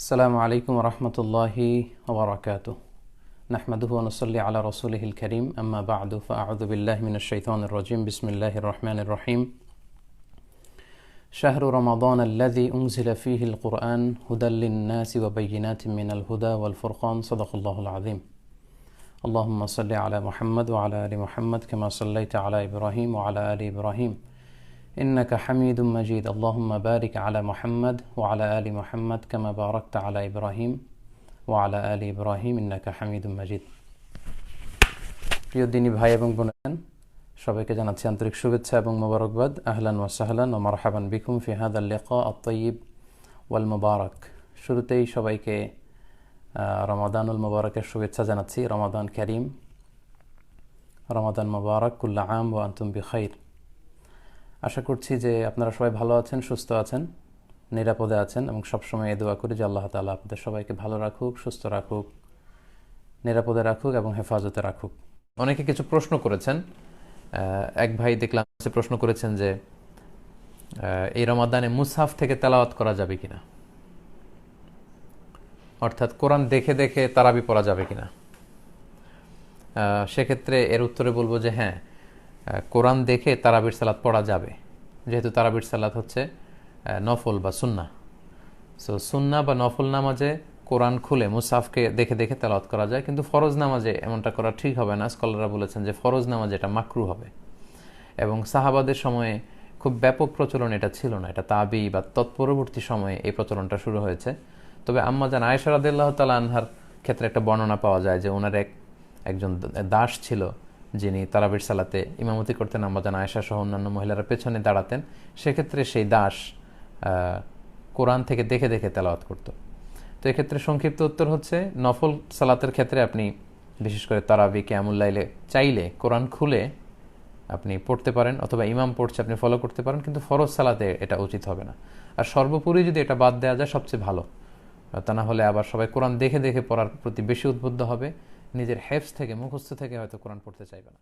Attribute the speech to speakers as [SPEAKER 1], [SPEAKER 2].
[SPEAKER 1] السلام عليكم ورحمة الله وبركاته. نحمده ونصلي على رسوله الكريم. أما بعد فأعوذ بالله من الشيطان الرجيم. بسم الله الرحمن الرحيم. شهر رمضان الذي أنزل فيه القرآن هدى للناس وبينات من الهدى والفرقان. صدق الله العظيم. اللهم صل على محمد وعلى آل محمد كما صليت على إبراهيم وعلى آل إبراهيم. إنك حميد مجيد اللهم بارك على محمد وعلى آل محمد كما باركت على إبراهيم وعلى آل إبراهيم إنك حميد مجيد প্রিয় দিনী ভাই এবং বোনেন সবাইকে জানাচ্ছি আন্তরিক শুভেচ্ছা এবং মোবারকবাদ আহলান ওয়া সাহলান ও মারহাবান বিকুম ফি হাদাল লিকা আত-তাইয়িব ওয়াল মুবারক শুরুতেই সবাইকে আহ, রমাদানুল মুবারকের শুভেচ্ছা জানাচ্ছি রমাদান করিম রমাদান মুবারক কুল্লা আম ওয়া আনতুম বিখাইর আশা করছি যে আপনারা সবাই ভালো আছেন, সুস্থ আছেন, নিরাপদে আছেন এবং সবসময় এ দোয়া করি যে আল্লাহ তাআলা আপনাদের সবাইকে ভালো রাখুক, সুস্থ রাখুক, নিরাপদে রাখুক এবং হেফাজতে রাখুক। অনেকে কিছু প্রশ্ন করেছেন। এক ভাই দেখলাম প্রশ্ন করেছেন যে এই রমাদানে মুসাফ থেকে তেলাওয়াত করা যাবে কিনা? অর্থাৎ কোরআন দেখে দেখে তারাবি পড়া যাবে কিনা? সেক্ষেত্রে এর উত্তরে বলব যে হ্যাঁ কোরআন দেখে তারাবির সালাত পড়া যাবে। যেহেতু তারাবির সালাত হচ্ছে নফল বা সুন্না সো সুন্না বা নফল নামাজে কোরআন খুলে মুসাফকে দেখে দেখে তেলাওয়াত করা যায়, কিন্তু ফরজ নামাজে এমনটা করা ঠিক হবে না। স্কলাররা বলেছেন যে ফরজ নামাজে এটা মাকরু হবে। এবং সাহাবাদের সময়ে খুব ব্যাপক প্রচলন এটা ছিল না। এটা তাবি বা তৎপরবর্তী সময়ে এই প্রচলনটা শুরু হয়েছে। তবে আম্মাজান আয়েশা রাদিল্লাহ তালা আনহার ক্ষেত্রে একটা বর্ণনা পাওয়া যায় যে ওনার এক, একজন দাস ছিল যিনি তারাবির সালাতে ইমামতি করতেন আম্মাজান আয়েশা সহ অন্যান্য মহিলারা পেছনে দাঁড়াতেন, সেক্ষেত্রে সেই দাস কোরআন থেকে দেখে দেখে তেলাওয়াত করতো। তো এক্ষেত্রে সংক্ষিপ্ত উত্তর হচ্ছে, নফল সালাতের ক্ষেত্রে আপনি বিশেষ করে তারাবি ক্যামুল্লাইলে চাইলে কোরআন খুলে আপনি পড়তে পারেন অথবা ইমাম পড়ছে আপনি ফলো করতে পারেন, কিন্তু ফরজ সালাতে এটা উচিত হবে না। আর সর্বোপরি যদি এটা বাদ দেওয়া যায়, সবচেয়ে ভালো। তা না হলে আবার সবাই কোরআন দেখে দেখে পড়ার প্রতি বেশি উদ্বুদ্ধ হবে। নিজের হেফস থেকে মুখস্থ থেকে হয়তো কোরআন পড়তে চাইবে না।